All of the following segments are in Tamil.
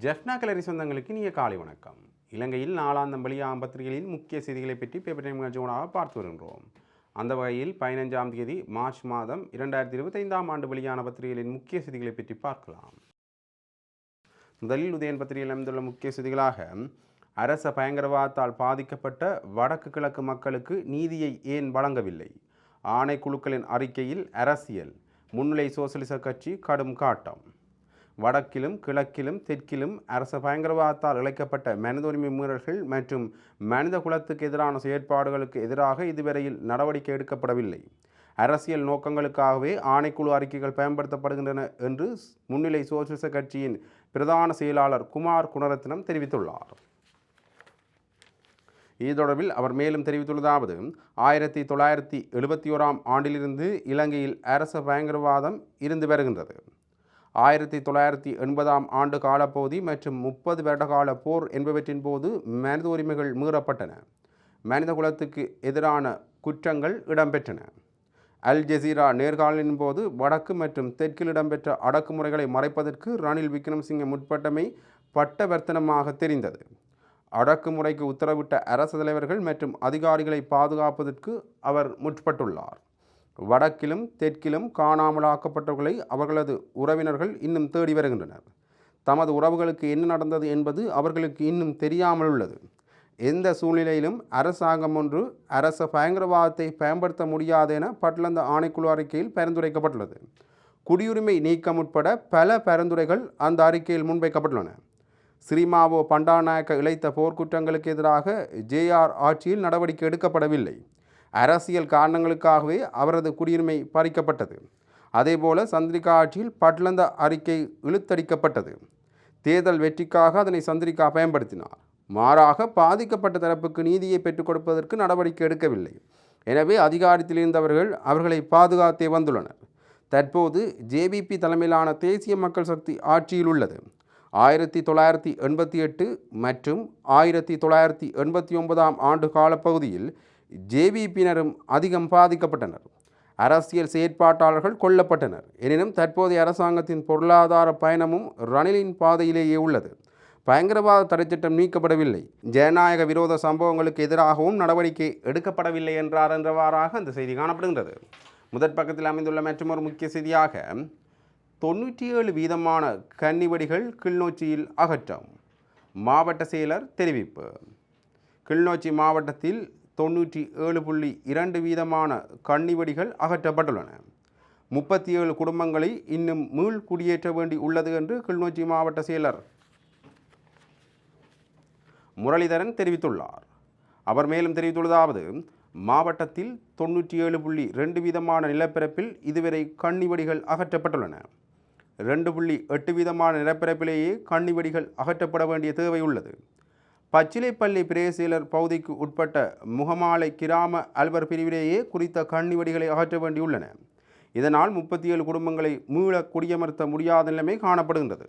ஜெஃப்னா கலரி சொந்தங்களுக்கு நீங்கள் காலை வணக்கம். இலங்கையில் நாலாம் வெளியாகும் பத்திரிகைகளின் முக்கிய செய்திகளை பற்றி பேப்பர் டைம் நிகழ்ச்சியோடாக பார்த்து வருகின்றோம். அந்த வகையில் பதினஞ்சாம் தேதி மார்ச் மாதம் இரண்டாயிரத்தி இருபத்தைந்தாம் ஆண்டு வெளியான பத்திரிகைகளின் முக்கிய செய்திகளை பற்றி பார்க்கலாம். முதலில் உதயன் பத்திரிகையில் அமைந்துள்ள முக்கிய செய்திகளாக அரச பயங்கரவாதத்தால் பாதிக்கப்பட்ட வடக்கு கிழக்கு மக்களுக்கு நீதியை ஏன் வழங்கவில்லை? ஆணைக்குழுக்களின் அறிக்கையில் அரசியல் முன்னிலை சோசலிச கட்சி கடும் காட்டம். வடக்கிலும் கிழக்கிலும் தெற்கிலும் அரச பயங்கரவாதத்தால் இழைக்கப்பட்ட மனித உரிமை மீறல்கள் மற்றும் மனித குலத்துக்கு எதிரான செயற்பாடுகளுக்கு எதிராக இதுவரையில் நடவடிக்கை எடுக்கப்படவில்லை. அரசியல் நோக்கங்களுக்காகவே ஆணைக்குழு அறிக்கைகள் பயன்படுத்தப்படுகின்றன என்று முன்னிலை சோசியலிச கட்சியின் பிரதான செயலாளர் குமார் குணரத்னம் தெரிவித்துள்ளார். இது தொடர்பில் அவர் மேலும் தெரிவித்துள்ளதாவது ஆயிரத்தி தொள்ளாயிரத்தி எழுபத்தி ஓராம் ஆண்டிலிருந்து இலங்கையில் அரச பயங்கரவாதம் இருந்து வருகின்றது. ஆயிரத்தி தொள்ளாயிரத்தி எண்பதாம் ஆண்டு காலப்பகுதி மற்றும் முப்பது வருடகால போர் என்பவற்றின் போது மனித உரிமைகள் மீறப்பட்டன. மனித குலத்துக்கு எதிரான குற்றங்கள் இடம்பெற்றன. அல் ஜசீரா நேர்காணலின் போது வடக்கு மற்றும் தெற்கில் இடம்பெற்ற அடக்குமுறைகளை மறைப்பதற்கு ரணில் விக்ரமசிங்க முற்பட்டமை பட்டவர்த்தனமாக தெரிந்தது. அடக்குமுறைக்கு உத்தரவிட்ட அரசு தலைவர்கள் மற்றும் அதிகாரிகளை பாதுகாப்பதற்கு அவர் முற்பட்டுள்ளார். வடக்கிலும் தெற்கிலும் காணாமலாக்கப்பட்டவர்களை அவர்களது உறவினர்கள் இன்னும் தேடி வருகின்றனர். தமது உறவுகளுக்கு என்ன நடந்தது என்பது அவர்களுக்கு இன்னும் தெரியாமல் உள்ளது எந்த சூழ்நிலையிலும் அரசாங்கம் ஒன்று அரச பயங்கரவாதத்தை பயன்படுத்த முடியாது என பட்லந்த ஆணைக்குழு அறிக்கையில் பரிந்துரைக்கப்பட்டுள்ளது. குடியுரிமை நீக்கம் உட்பட பல பரிந்துரைகள் அந்த அறிக்கையில் முன்வைக்கப்பட்டுள்ளன. ஸ்ரீமாவோ பண்டாநாயக்க இழைத்த போர்க்குற்றங்களுக்கு எதிராக ஜேஆர் ஆட்சியில் நடவடிக்கை எடுக்கப்படவில்லை. அரசியல் காரணங்களுக்காகவே அவரது குடியுரிமை பறிக்கப்பட்டது. அதேபோல சந்திரிகா ஆட்சியில் பட்லந்த அறிக்கை இழுத்தடிக்கப்பட்டது. தேர்தல் வெற்றிக்காக அதனை சந்திரிகா பயன்படுத்தினார். மாறாக பாதிக்கப்பட்ட தரப்புக்கு நீதியை பெற்றுக் கொடுப்பதற்கு நடவடிக்கை எடுக்கவில்லை. எனவே அதிகாரத்தில் இருந்தவர்கள் அவர்களை பாதுகாத்தே வந்துள்ளனர். தற்போது ஜேபிபி தலைமையிலான தேசிய மக்கள் சக்தி ஆட்சியில் உள்ளது. ஆயிரத்தி தொள்ளாயிரத்தி எண்பத்தி எட்டு மற்றும் ஆயிரத்தி தொள்ளாயிரத்தி எண்பத்தி ஒன்பதாம் ஆண்டு காலப்பகுதியில் ஜேவிபியினரும் அதிகம் பாதிக்கப்பட்டனர். அரசியல் செயற்பாட்டாளர்கள் கொல்லப்பட்டனர். எனினும் தற்போதைய அரசாங்கத்தின் பொருளாதார பயணமும் ரணிலின் பாதையிலேயே உள்ளது. பயங்கரவாத தடைச்சட்டம் நீக்கப்படவில்லை. ஜனநாயக விரோத சம்பவங்களுக்கு எதிராகவும் நடவடிக்கை எடுக்கப்படவில்லை என்றார் என்றவாறாக அந்த செய்தி காணப்படுகின்றது. முதற் பக்கத்தில் அமைந்துள்ள மற்றொரு முக்கிய செய்தியாக தொண்ணூற்றி ஏழு வீதமான கன்னிவடிகள் கிளிநொச்சியில் அகற்றம். மாவட்ட செயலர் தெரிவிப்பு. கிளிநொச்சி மாவட்டத்தில் தொண்ணூற்றி ஏழு புள்ளி இரண்டு வீதமான கண்ணிவெடிகள் அகற்றப்பட்டுள்ளன. முப்பத்தி ஏழு குடும்பங்களை இன்னும் மீள் குடியேற்ற வேண்டி உள்ளது என்று கிளிநொச்சி மாவட்ட செயலர் முரளிதரன் தெரிவித்துள்ளார். அவர் மேலும் தெரிவித்துள்ளதாவது மாவட்டத்தில் தொண்ணூற்றி ஏழு புள்ளி ரெண்டு வீதமான நிலப்பரப்பில் இதுவரை கண்ணிவெடிகள் அகற்றப்பட்டுள்ளன. ரெண்டு புள்ளி எட்டு வீதமான நிலப்பரப்பிலேயே கண்ணிவெடிகள் அகற்றப்பட வேண்டிய தேவை உள்ளது பச்சிலைப்பள்ளி பிரேசிலர் பகுதிக்கு உட்பட்ட முகமாலை கிராம அல்வர் பிரிவிலேயே குறித்த கண்ணிவடிகளை அகற்ற வேண்டியுள்ளன. இதனால் முப்பத்தி ஏழு குடும்பங்களை மீள குடியமர்த்த முடியாத நிலைமை காணப்படுகின்றது.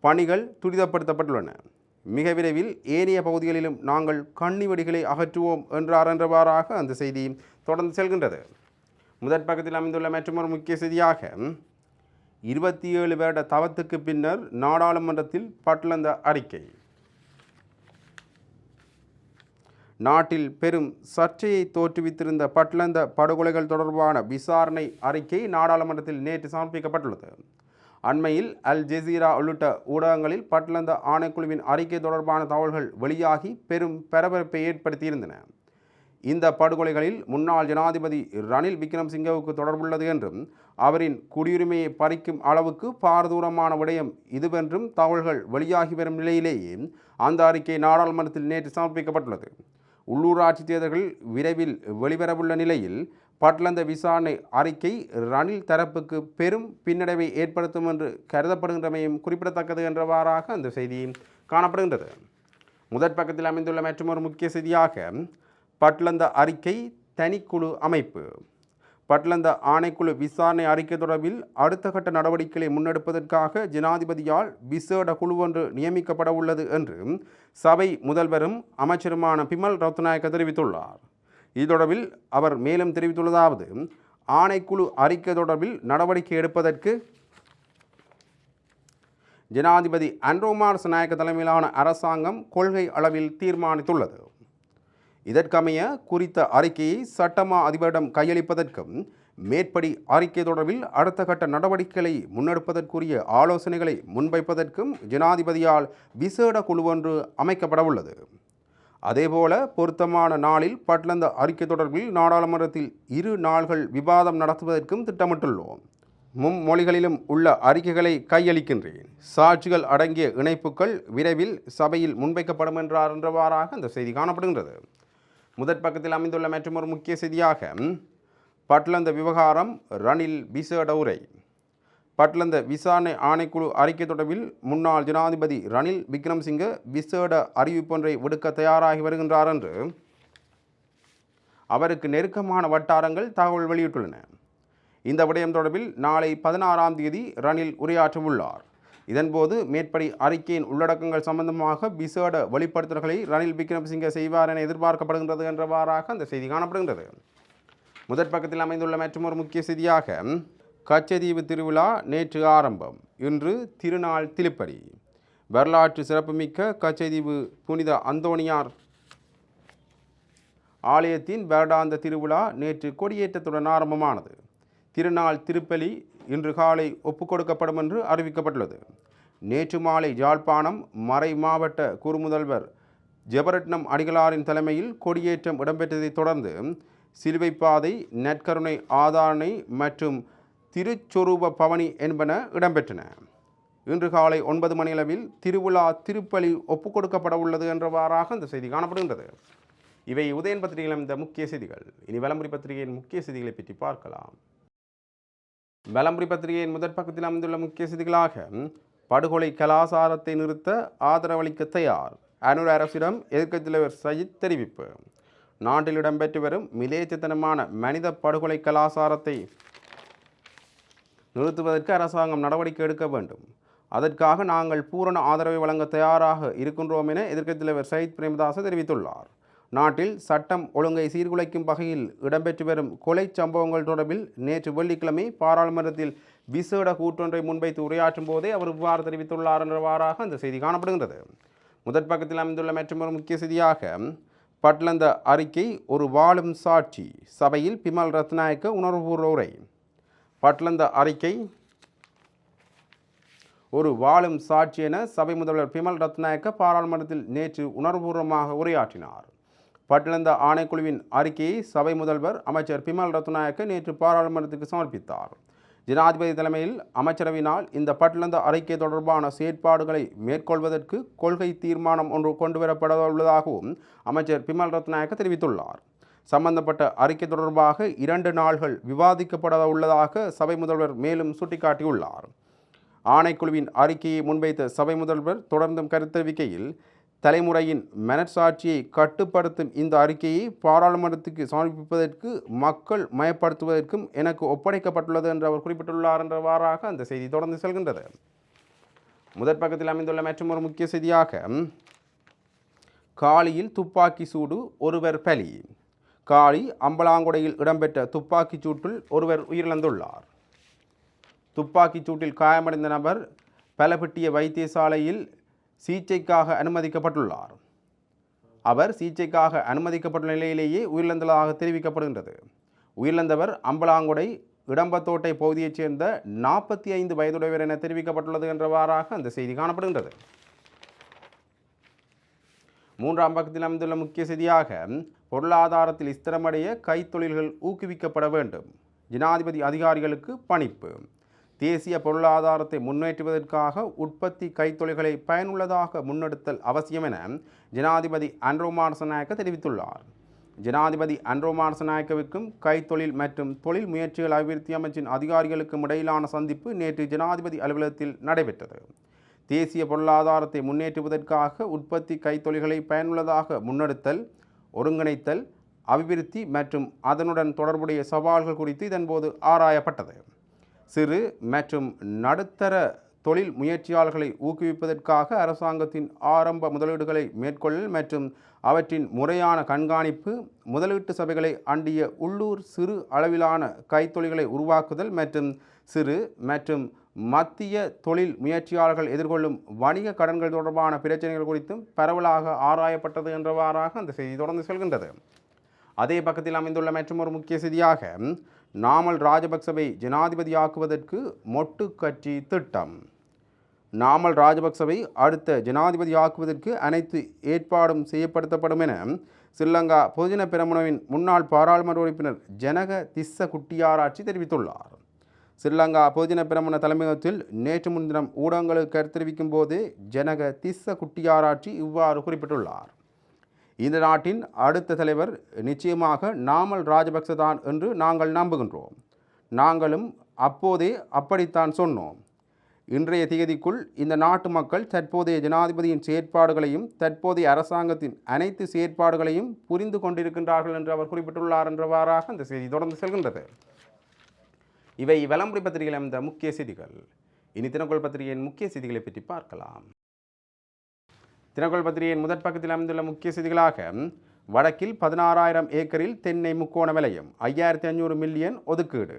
பணிகள் துரிதப்படுத்தப்பட்டுள்ளன. மிக விரைவில் ஏனைய பகுதிகளிலும் நாங்கள் கண்ணிவடிகளை அகற்றுவோம் என்றார் என்றவாறாக அந்த செய்தி தொடர்ந்து செல்கின்றது. முதற் பக்கத்தில் அமைந்துள்ள மற்றொரு முக்கிய செய்தியாக இருபத்தி ஏழு வருட தவத்துக்கு பின்னர் நாடாளுமன்றத்தில் பட்லந்த அறிக்கை. நாட்டில் பெரும் சர்ச்சையை தோற்றுவித்திருந்த பட்லந்த படுகொலைகள் தொடர்பான விசாரணை அறிக்கை நாடாளுமன்றத்தில் நேற்று சமர்ப்பிக்கப்பட்டுள்ளது. அண்மையில் அல் ஜெசீரா உள்ளிட்ட ஊடகங்களில் பட்லந்த ஆணைக்குழுவின் அறிக்கை தொடர்பான தகவல்கள் வெளியாகி பெரும் பரபரப்பை ஏற்படுத்தியிருந்தன. இந்த படுகொலைகளில் முன்னாள் ஜனாதிபதி ரணில் விக்ரம்சிங்கவுக்கு தொடர்புள்ளது என்றும் அவரின் குடியுரிமையை பறிக்கும் அளவுக்கு பாரதூரமான விடயம் இதுவென்றும் தகவல்கள் வெளியாகி வரும் நிலையிலேயே அந்த அறிக்கை நாடாளுமன்றத்தில் நேற்று சமர்ப்பிக்கப்பட்டுள்ளது. உள்ளூராட்சி தேர்தல்கள் விரைவில் வெளிவரவுள்ள நிலையில் பட்லந்த விசாரணை அறிக்கை ரணில் தரப்புக்கு பெரும் பின்னடைவை ஏற்படுத்தும் என்று கருதப்படுகின்றமையும் குறிப்பிடத்தக்கது என்றவாறாக அந்த செய்தி காணப்படுகின்றது. முதற் பக்கத்தில் அமைந்துள்ள மற்றொரு முக்கிய செய்தியாக பட்லந்த அறிக்கை தனிக்குழு அமைப்பு. பட்லந்த ஆணைக்குழு விசாரணை அறிக்கை தொடர்பில் அடுத்த கட்ட நடவடிக்கைகளை முன்னெடுப்பதற்காக ஜனாதிபதியால் விசேட குழு ஒன்று நியமிக்கப்பட உள்ளது என்று சபை முதல்வரும் அமைச்சருமான பிமல் ரத்நாயக்க தெரிவித்துள்ளார். இது தொடர்பில் அவர் மேலும் தெரிவித்துள்ளதாவது ஆணைக்குழு அறிக்கை தொடர்பில் நடவடிக்கை எடுப்பதற்கு ஜனாதிபதி அன்ரோமார் நாயக்க தலைமையிலான அரசாங்கம் கொள்கை அளவில் தீர்மானித்துள்ளது. இதற்கமைய குறித்த அறிக்கையை சட்டமா அதிபரிடம் கையளிப்பதற்கும் மேற்படி அறிக்கை தொடர்பில் அடுத்த கட்ட நடவடிக்கைகளை முன்னெடுப்பதற்குரிய ஆலோசனைகளை முன்வைப்பதற்கும் ஜனாதிபதியால் விசேட குழு ஒன்று அமைக்கப்படவுள்ளது. அதேபோல பொருத்தமான நாளில் பட்லந்த அறிக்கை தொடர்பில் நாடாளுமன்றத்தில் இரு நாள்கள் விவாதம் நடத்துவதற்கும் திட்டமிட்டுள்ளோம். மும்மொழிகளிலும் உள்ள அறிக்கைகளை கையளிக்கின்றேன். சாட்சிகள் அடங்கிய இணைப்புகள் விரைவில் சபையில் முன்வைக்கப்படும் என்றார் என்றவாறாக இந்த செய்தி காணப்படுகின்றது. முதற் பக்கத்தில் அமைந்துள்ள மற்றொரு முக்கிய செய்தியாக பட்லந்த விவகாரம் ரணில் விசேட உரை பட்லந்த விசாரணை ஆணைக்குழு அறிக்கை தொடர்பில் முன்னாள் ஜனாதிபதி ரணில் விக்ரம்சிங்க விசேட அறிவிப்பொன்றை விடுக்க தயாராகி வருகின்றார் என்று அவருக்கு நெருக்கமான வட்டாரங்கள் தகவல் வெளியிட்டுள்ளன. இந்த விடயம் தொடர்பில் நாளை பதினாறாம் தேதி ரணில் உரையாற்றவுள்ளார். இதன்போது மேற்படி அறிக்கையின் உள்ளடக்கங்கள் சம்பந்தமாக விசேட வெளிப்படுத்தல்களை ரணில் விக்ரமசிங்க செய்வார் என எதிர்பார்க்கப்படுகின்றது என்றவாறாக அந்த செய்தி காணப்படுகின்றது. முதற் பக்கத்தில் அமைந்துள்ள மற்றொரு முக்கிய செய்தியாக கச்சதீவு திருவிழா நேற்று ஆரம்பம். இன்று திருநாள் திருப்பதி. வரலாற்று சிறப்புமிக்க கச்சதீவு புனித அந்தோணியார் ஆலயத்தின் வருடாந்த திருவிழா நேற்று கொடியேற்றத்துடன் ஆரம்பமானது. திருநாள் திருப்பலி இன்று காலை ஒப்புக்கொடுக்கப்படும் என்று அறிவிக்கப்பட்டுள்ளது. நேற்று மாலை ஜாழ்ப்பாணம் மறை மாவட்ட குறுமுதல்வர் ஜெபரட்னம் அடிகளாரின் தலைமையில் கொடியேற்றம் இடம்பெற்றதைத் தொடர்ந்து சிலுவைப்பாதை நற்கருணை ஆதாரணை மற்றும் திருச்சொரூப பவனி என்பன இடம்பெற்றன. இன்று காலை ஒன்பது மணியளவில் திருவிழா திருப்பலி ஒப்புக்கொடுக்கப்பட உள்ளது என்றவாறாக இந்த செய்தி காணப்படுகின்றது. இவை உதயன் பத்திரிகையில் இந்த முக்கிய செய்திகள். இனி வலமுறை பத்திரிகையின் முக்கிய செய்திகளை பற்றி பார்க்கலாம். வலம்புரி பத்திரிகையின் முதற் பக்கத்தில் அமைந்துள்ள முக்கிய செய்திகளாக படுகொலை கலாசாரத்தை நிறுத்த ஆதரவளிக்க தயார். அனூர் அரசிடம் எதிர்க்கட்சித் தலைவர் சஜித் தெரிவிப்பு. நாட்டில் இடம்பெற்று வரும் மிலேச்சத்தனமான மனித படுகொலை கலாசாரத்தை நிறுத்துவதற்கு அரசாங்கம் நடவடிக்கை எடுக்க வேண்டும். அதற்காக நாங்கள் பூரண ஆதரவை வழங்க தயாராக இருக்கின்றோம் என எதிர்க்கட்சித் தலைவர் சயித் பிரேமதாச தெரிவித்துள்ளார். நாட்டில் சட்டம் ஒழுங்கை சீர்குலைக்கும் வகையில் இடம்பெற்று வரும் கொலை சம்பவங்கள் தொடர்பில் நேற்று வெள்ளிக்கிழமை பாராளுமன்றத்தில் விசேட கூட்டொன்றை முன்வைத்து உரையாற்றும் போதே அவர் இவ்வாறு தெரிவித்துள்ளார் என்றவாறாக அந்த செய்தி காணப்படுகின்றது. முதற் பக்கத்தில் அமைந்துள்ள மற்றொரு முக்கிய செய்தியாக பட்லந்த அறிக்கை ஒரு வாழும் சாட்சி சபையில் பிமல் ரத்நாயக்க உணர்வுபூர்வ உரை. பட்லந்த அறிக்கை ஒரு வாழும் சாட்சி என சபை முதல்வர் பிமல் ரத்நாயக்க பாராளுமன்றத்தில் நேற்று உணர்வுபூர்வமாக உரையாற்றினார். பட்லந்த ஆணைக்குழுவின் அறிக்கையை சபை முதல்வர் அமைச்சர் பிமல் ரத்நாயக்க நேற்று பாராளுமன்றத்துக்கு சமர்ப்பித்தார். ஜனாதிபதி தலைமையில் அமைச்சரவினால் இந்த பட்லந்த அறிக்கை தொடர்பான செயற்பாடுகளை மேற்கொள்வதற்கு கொள்கை தீர்மானம் ஒன்று கொண்டுவரப்பட உள்ளதாகவும் அமைச்சர் பிமல் ரத்நாயக்க தெரிவித்துள்ளார். சம்பந்தப்பட்ட அறிக்கை தொடர்பாக இரண்டு நாள்கள் விவாதிக்கப்பட உள்ளதாக சபை முதல்வர் மேலும் சுட்டிக்காட்டியுள்ளார். ஆணைக்குழுவின் அறிக்கையை முன்வைத்த சபை முதல்வர் தொடர்ந்தும் கருத்தறிவிக்கையில் தலைமுறையின் மனச்சாட்சியை கட்டுப்படுத்தும் இந்த அறிக்கையை பாராளுமன்றத்துக்கு சமர்ப்பிப்பதற்கு மக்கள் மயப்படுத்துவதற்கும் எனக்கு ஒப்படைக்கப்பட்டுள்ளது என்று அவர் குறிப்பிட்டுள்ளார் என்றவாறாக அந்த செய்தி தொடர்ந்து செல்கின்றது. முதற் பக்கத்தில் அமைந்துள்ள மற்றொரு முக்கிய செய்தியாக காலியில் துப்பாக்கி சூடு ஒருவர் பலி. காளி அம்பலாங்குடையில் இடம்பெற்ற துப்பாக்கிச் சூட்டில் ஒருவர் உயிரிழந்துள்ளார். துப்பாக்கிச் சூட்டில் காயமடைந்த நபர் பலப்பட்டிய வைத்தியசாலையில் சிகிச்சைக்காக அனுமதிக்கப்பட்டுள்ளார். அவர் சிகிச்சைக்காக அனுமதிக்கப்பட்டுள்ள நிலையிலேயே உயிரிழந்ததாக தெரிவிக்கப்படுகின்றது. உயிரிழந்தவர் அம்பலாங்குடை இடம்பத்தோட்டை பகுதியைச் சேர்ந்த நாற்பத்தி ஐந்து வயதுடையவர் என தெரிவிக்கப்பட்டுள்ளது என்றவாறாக அந்த செய்தி காணப்படுகின்றது. மூன்றாம் பக்கத்தில் அமைந்துள்ள முக்கிய செய்தியாக பொருளாதாரத்தில் ஸ்திரமடைய கைத்தொழில்கள் ஊக்குவிக்கப்பட வேண்டும். ஜனாதிபதி அதிகாரிகளுக்கு பணிப்பு. தேசிய பொருளாதாரத்தை முன்னேற்றுவதற்காக உற்பத்தி கைத்தொழில்களை பயனுள்ளதாக முன்னெடுத்தல் அவசியம் என ஜனாதிபதி அன்ரோ மார்சநாயக்க தெரிவித்துள்ளார். ஜனாதிபதி அன்ரோ மார்சநாயக்கவிற்கும் கைத்தொழில் மற்றும் தொழில் முயற்சிகள் அபிவிருத்தி அமைச்சின் அதிகாரிகளுக்கும் இடையிலான சந்திப்பு நேற்று ஜனாதிபதி அலுவலகத்தில் நடைபெற்றது. தேசிய பொருளாதாரத்தை முன்னேற்றுவதற்காக உற்பத்தி கைத்தொழில்களை பயனுள்ளதாக முன்னெடுத்தல் ஒருங்கிணைத்தல் அபிவிருத்தி மற்றும் அதனுடன் தொடர்புடைய சவால்கள் குறித்து இதன்போது ஆராயப்பட்டது. சிறு மற்றும் நடுத்தர தொழில் முயற்சியாளர்களை ஊக்குவிப்பதற்காக அரசாங்கத்தின் ஆரம்ப முதலீடுகளை மேற்கொள்ளல் மற்றும் அவற்றின் முறையான கண்காணிப்பு முதலீட்டு சபைகளை அண்டிய உள்ளூர் சிறு அளவிலான கைத்தொழில்களை உருவாக்குதல் மற்றும் சிறு மற்றும் மத்திய தொழில் முயற்சியாளர்கள் எதிர்கொள்ளும் வணிக கடன்கள் தொடர்பான பிரச்சனைகள் குறித்தும் பரவலாக ஆராயப்பட்டது என்றவாறாக அந்த செய்தி தொடர்ந்து செல்கின்றது. அதே பக்கத்தில் அமைந்துள்ள மற்றும் ஒரு முக்கிய செய்தியாக நாமல் ராஜபக்சவை ஜனாதிபதியாக்குவதற்கு மொட்டு கட்சி திட்டம். நாமல் ராஜபக்சவை அடுத்த ஜனாதிபதியாக்குவதற்கு அனைத்து ஏற்பாடும் செய்யப்படுத்தப்படும் என ஸ்ரீலங்கா பொதுஜன பெரமுனவின் முன்னாள் பாராளுமன்ற உறுப்பினர் ஜனக திஸ்ஸ குட்டியாராட்சி தெரிவித்துள்ளார். ஸ்ரீலங்கா பொதுஜன பெரமுன தலைமையகத்தில் நேற்று முன்தினம் ஊடகங்களுக்கு தெரிவிக்கும் போது ஜனக திஸ்ஸ குட்டியாராட்சி இவ்வாறு குறிப்பிட்டுள்ளார். இந்த நாட்டின் அடுத்த தலைவர் நிச்சயமாக நாமல் ராஜபக்ச தான் என்று நாங்கள் நம்புகின்றோம். நாங்களும் அப்போதே அப்படித்தான் சொன்னோம். இன்றைய தேதிக்குள் இந்த நாட்டு மக்கள் தற்போதைய ஜனாதிபதியின் செயற்பாடுகளையும் தற்போதைய அரசாங்கத்தின் அனைத்து செயற்பாடுகளையும் புரிந்து கொண்டிருக்கின்றார்கள் என்று அவர் குறிப்பிட்டுள்ளார் என்றவாறாக அந்த செய்தி தொடர்ந்து செல்கின்றது. இவை விளம்பரி பத்திரிகையில் அமைந்த முக்கிய செய்திகள். இனி தினக்குள் பத்திரிகையின் முக்கிய செய்திகளை பற்றி பார்க்கலாம். தினகோள் பத்திரிகையின் முதற் பக்கத்தில் அமைந்துள்ள முக்கிய செய்திகளாக வடக்கில் பதினாறாயிரம் ஏக்கரில் தென்னை முக்கோண விலையம் ஐயாயிரத்தி ஐநூறு மில்லியன் ஒதுக்கீடு.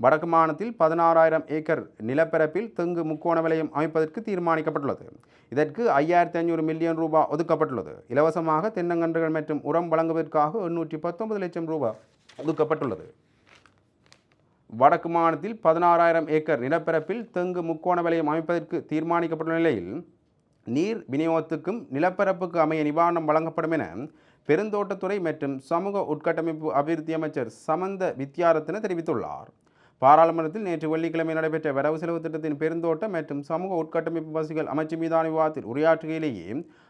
வடக்கு மாநிலத்தில் பதினாறாயிரம் ஏக்கர் நிலப்பரப்பில் தெங்கு முக்கோண விலையம் அமைப்பதற்கு தீர்மானிக்கப்பட்டுள்ளது. இதற்கு ஐயாயிரத்தி ஐநூறு மில்லியன் ரூபாய் ஒதுக்கப்பட்டுள்ளது. இலவசமாக தென்னங்கன்றுகள் மற்றும் உரம் வழங்குவதற்காக எண்ணூற்றி பத்தொன்பது லட்சம் ரூபாய் ஒதுக்கப்பட்டுள்ளது. வடக்கு மாநிலத்தில் பதினாறாயிரம் ஏக்கர் நிலப்பரப்பில் தெங்கு முக்கோண விலையம் அமைப்பதற்கு தீர்மானிக்கப்பட்டுள்ள நிலையில் நீர் விநியோகத்துக்கும் நிலப்பரப்புக்கு அமைய நிவாரணம் வழங்கப்படும் என பெருந்தோட்டத்துறை மற்றும் சமூக உட்கட்டமைப்பு அபிவிருத்தி அமைச்சர் சமந்த வித்யாரத்ன தெரிவித்துள்ளார். பாராளுமன்றத்தில் நேற்று வெள்ளிக்கிழமை நடைபெற்ற வரவு செலவு திட்டத்தின் பெருந்தோட்ட மற்றும் சமூக உட்கட்டமைப்பு வசதிகள் அமைச்சு மீதான விவாதத்தில் உரையாற்றுகையிலேயே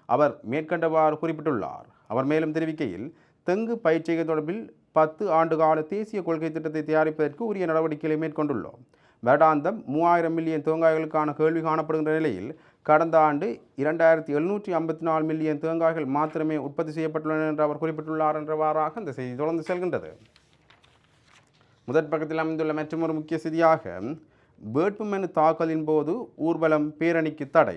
அவர் மேற்கண்டவாறு குறிப்பிட்டுள்ளார். அவர் மேலும் தெரிவிக்கையில் தெங்கு பயிற்சிகை தொடர்பில் பத்து ஆண்டுகால தேசிய கொள்கை திட்டத்தை தயாரிப்பதற்கு உரிய நடவடிக்கைகளை மேற்கொண்டுள்ளோம். வருடாந்தம் மூவாயிரம் மில்லியன் தேங்காய்களுக்கான கேள்வி காணப்படுகின்ற நிலையில் கடந்த ஆண்டு இரண்டாயிரத்தி எழுநூற்றி ஐம்பத்தி நாலு மில்லியன் தேங்காய்கள் மாத்திரமே உற்பத்தி செய்யப்பட்டுள்ளன என்று அவர் குறிப்பிட்டுள்ளார் என்றவாறாக இந்த செய்தி தொடர்ந்து செல்கின்றது. முதற் பக்கத்தில் அமைந்துள்ள மற்றொரு முக்கிய செய்தியாக வேட்புமனு தாக்கலின் போது ஊர்வலம் பேரணிக்கு தடை.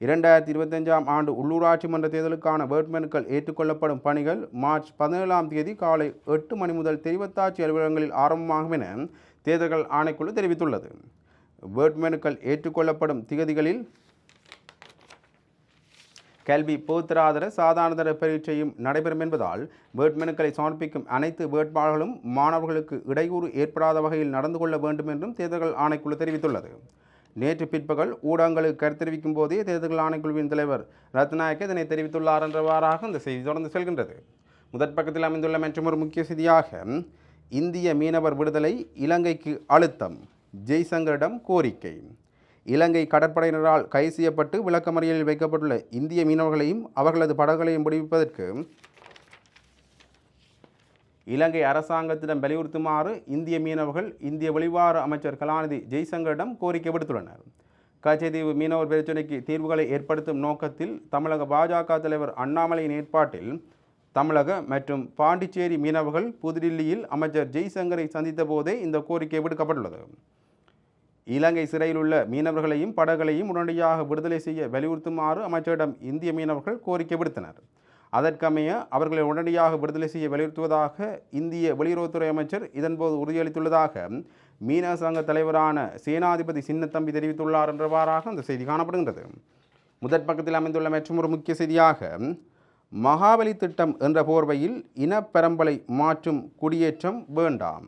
இரண்டாயிரத்தி இருபத்தஞ்சாம் ஆண்டு உள்ளூராட்சி மன்ற தேர்தலுக்கான வேட்புமனுக்கள் ஏற்றுக்கொள்ளப்படும் பணிகள் மார்ச் பதினேழாம் தேதி காலை எட்டு மணி முதல் தெரிவத்தாட்சி அலுவலகங்களில் ஆரம்பமாகும் என தேர்தல்கள் ஆணைக்குழு தெரிவித்துள்ளது. வேட்புமனுக்கள் ஏற்றுக்கொள்ளப்படும் திகதிகளில் கல்வி பொதுத்தராதர சாதாரணதர பரீட்சையும் நடைபெறும் என்பதால் வேட்புமனுக்களை சமர்ப்பிக்கும் அனைத்து வேட்பாளர்களும் மாணவர்களுக்கு இடையூறு ஏற்படாத வகையில் நடந்து கொள்ள வேண்டும் என்றும் தேர்தல்கள் ஆணைக்குழு தெரிவித்துள்ளது. நேற்று பிற்பகல் ஊடகங்களுக்கு கருத்தெரிவிக்கும் போதே தேர்தல் ஆணைக்குழுவின் தலைவர் ரத்நாயக்க இதனை தெரிவித்துள்ளார் என்றவாறாக இந்த செய்தி தொடர்ந்து செல்கின்றது. முதற் பக்கத்தில் அமைந்துள்ள மற்றொரு முக்கிய செய்தியாக இந்திய மீனவர் விடுதலை இலங்கைக்கு அழுத்தம் ஜெய்சங்கரிடம் கோரிக்கை. இலங்கை கடற்படையினரால் கைது செய்யப்பட்டு விளக்கமறியலில் வைக்கப்பட்டுள்ள இந்திய மீனவர்களையும் அவர்களது படகுகளையும் விடுவிப்பதற்கு இலங்கை அரசாங்கத்திடம் வலியுறுத்துமாறு இந்திய மீனவர்கள் இந்திய வெளிவார அமைச்சர் கலாநிதி ஜெய்சங்கரிடம் கோரிக்கை விடுத்துள்ளனர். கச்சைதீவு மீனவர் பிரச்சினைக்கு தீர்வுகளை ஏற்படுத்தும் நோக்கத்தில் தமிழக பாஜக தலைவர் அண்ணாமலையின் ஏற்பாட்டில் தமிழக மற்றும் பாண்டிச்சேரி மீனவர்கள் புதுடில்லியில் அமைச்சர் ஜெய்சங்கரை சந்தித்த போதே இந்த கோரிக்கை விடுக்கப்பட்டுள்ளது. இலங்கை சிறையில் உள்ள மீனவர்களையும் படகுகளையும் உடனடியாக விடுதலை செய்ய வலியுறுத்துமாறு அமைச்சரிடம் இந்திய மீனவர்கள் கோரிக்கை விடுத்தனர். அதற்கமைய அவர்களை உடனடியாக விடுதலை செய்ய வலியுறுத்துவதாக இந்திய வெளியுறவுத்துறை அமைச்சர் இதன்போது உறுதியளித்துள்ளதாக மீனவ சங்க தலைவரான சேனாதிபதி சின்னத்தம்பி தெரிவித்துள்ளார் என்றவாறாக அந்த செய்தி காணப்படுகின்றது. முதற் பக்கத்தில் அமைந்துள்ள மற்றொரு முக்கிய செய்தியாக மகாபலி திட்டம் என்ற போர்வையில் இனப்பெரம்பலை மாற்றும் குடியேற்றம் வேண்டாம்.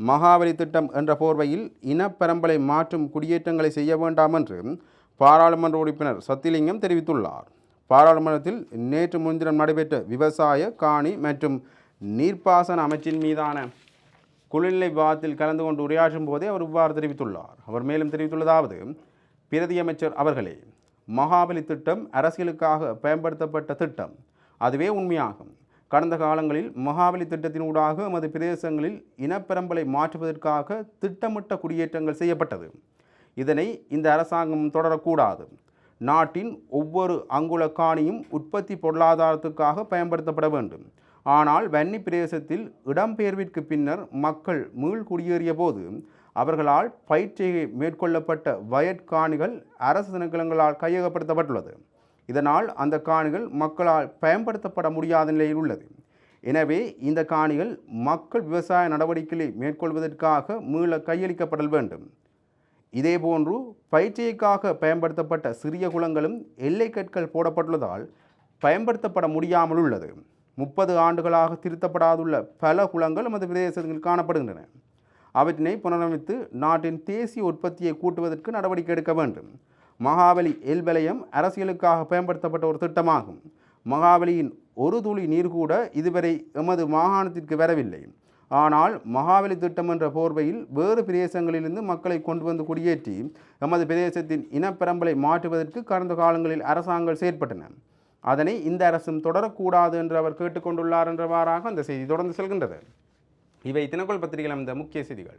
மகாபலி திட்டம் என்ற போர்வையில் இனப்பெரம்பலை மாற்றும் குடியேற்றங்களை செய்ய வேண்டாம் என்று பாராளுமன்ற உறுப்பினர் சத்திலிங்கம் தெரிவித்துள்ளார். பாராளுமன்றத்தில் நேற்று முன்தினம் நடைபெற்ற விவசாய காணி மற்றும் நீர்ப்பாசன அமைச்சின் மீதான குளிர்நிலை விவாதத்தில் கலந்து கொண்டு உரையாற்றும் போதே அவர் இவ்வாறு தெரிவித்துள்ளார். அவர் மேலும் தெரிவித்துள்ளதாவது பிரதியமைச்சர் அவர்களே மகாபலி திட்டம் அரசியலுக்காக பயன்படுத்தப்பட்ட திட்டம். அதுவே உண்மையாகும். கடந்த காலங்களில் மகாபலி திட்டத்தினூடாக எமது பிரதேசங்களில் இனப்பெரம்பலை மாற்றுவதற்காக திட்டமிட்ட குடியேற்றங்கள் செய்யப்பட்டது. இதனை இந்த அரசாங்கம் தொடரக்கூடாது. நாட்டின் ஒவ்வொரு அங்குல காணியும் உற்பத்தி பொருளாதாரத்துக்காக பயன்படுத்தப்பட வேண்டும். ஆனால் வன்னி பிரதேசத்தில் இடம்பெயர்விற்கு பின்னர் மக்கள் மீள் குடியேறிய போது அவர்களால் பயிற்சியை மேற்கொள்ளப்பட்ட வயற்காணிகள் அரசு திணைக்களங்களால் கையகப்படுத்தப்பட்டுள்ளது. இதனால் அந்த காணிகள் மக்களால் பயன்படுத்தப்பட முடியாத நிலையில் உள்ளது. எனவே இந்த காணிகள் மக்கள் விவசாய நடவடிக்கைகளை மேற்கொள்வதற்காக மீள கையளிக்கப்படல் வேண்டும். இதேபோன்று பயிற்சிக்காக பயன்படுத்தப்பட்ட சிறிய குளங்களும் எல்லை கற்கள் போடப்பட்டுள்ளதால் பயன்படுத்தப்பட முடியாமல் உள்ளது. முப்பது ஆண்டுகளாக திருத்தப்படாதுள்ள பல குளங்கள் நமது பிரதேசத்தில் காணப்படுகின்றன. அவற்றினை புனரமைத்து நாட்டின் தேசிய உற்பத்தியை கூட்டுவதற்கு நடவடிக்கை எடுக்க வேண்டும். மகாபலி எல்வலயம் அரசியலுக்காக பயன்படுத்தப்பட்ட ஒரு திட்டமாகும். மகாபலியின் ஒரு துளி நீர் கூட இதுவரை எமது மாகாணத்திற்கு வரவில்லை. ஆனால் மகாபலி திட்டம் என்ற போர்வையில் வேறு பிரதேசங்களிலிருந்து மக்களை கொண்டு வந்து குடியேற்றி எமது பிரதேசத்தின் இனப்பெரம்பலை மாற்றுவதற்கு கடந்த காலங்களில் அரசாங்கங்கள் செயற்பட்டன. அதனை இந்த அரசும் தொடரக்கூடாது என்று அவர் கேட்டுக்கொண்டுள்ளார் என்றவாறாக அந்த செய்தி தொடர்ந்து செல்கின்றது. இவை தினக்குள் பத்திரிகையில் அந்த முக்கிய செய்திகள்.